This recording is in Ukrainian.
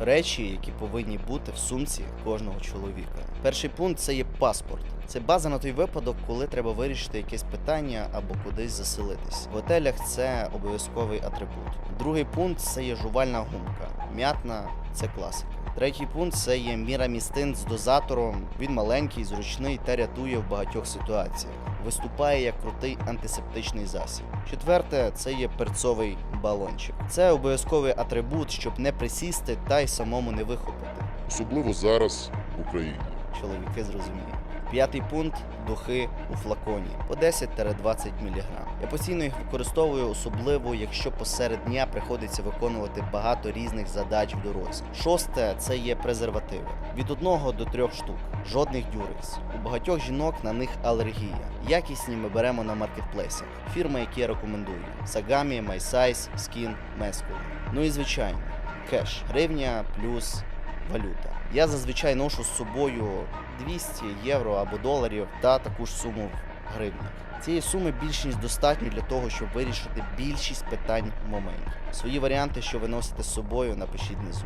Речі, які повинні бути в сумці кожного чоловіка. Перший пункт це є паспорт. Це база на той випадок, коли треба вирішити якесь питання або кудись заселитись. В готелях це обов'язковий атрибут. Другий пункт це є жувальна гумка. М'ятна це класика. Третій пункт це є мірамістин з дозатором. Він маленький, зручний та рятує в багатьох ситуаціях. Виступає як крутий антисептичний засіб. Четверте це є перцовий балончик. Це обов'язковий атрибут, щоб не присісти та й самому не вихопити. особливо зараз в Україні. Чоловіки зрозуміють. П'ятий пункт духи у флаконі по 10-20 мг. Я постійно їх використовую, особливо якщо посеред дня приходиться виконувати багато різних задач в дорозі. Шосте це є презервативи від одного до трьох штук. Жодних дюрекс. У багатьох жінок на них алергія. Якісні ми беремо на маркетплейсах. Фірми, які я рекомендую: Sagami, MySize, Skin, Masculine. Ну і звичайно, кеш, гривня плюс валюта. Я зазвичай ношу з собою 200 євро або доларів та таку ж суму в гривнях. Цієї суми більш ніж достатньо для того, щоб вирішити більшість питань в моменті. Свої варіанти, що ви носите з собою, напишіть внизу.